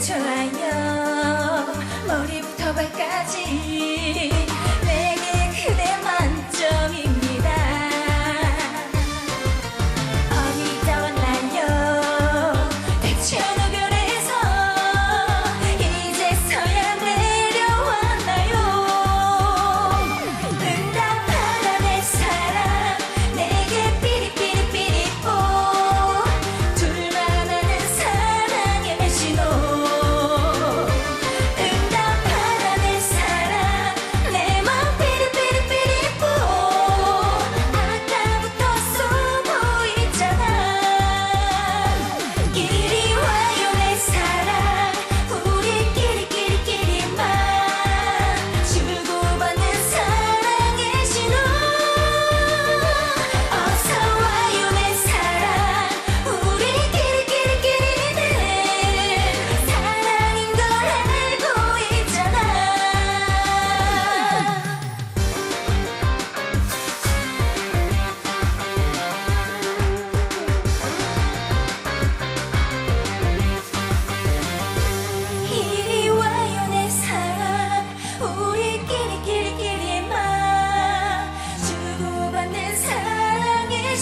좋아요. 머리부터 발까지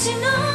you know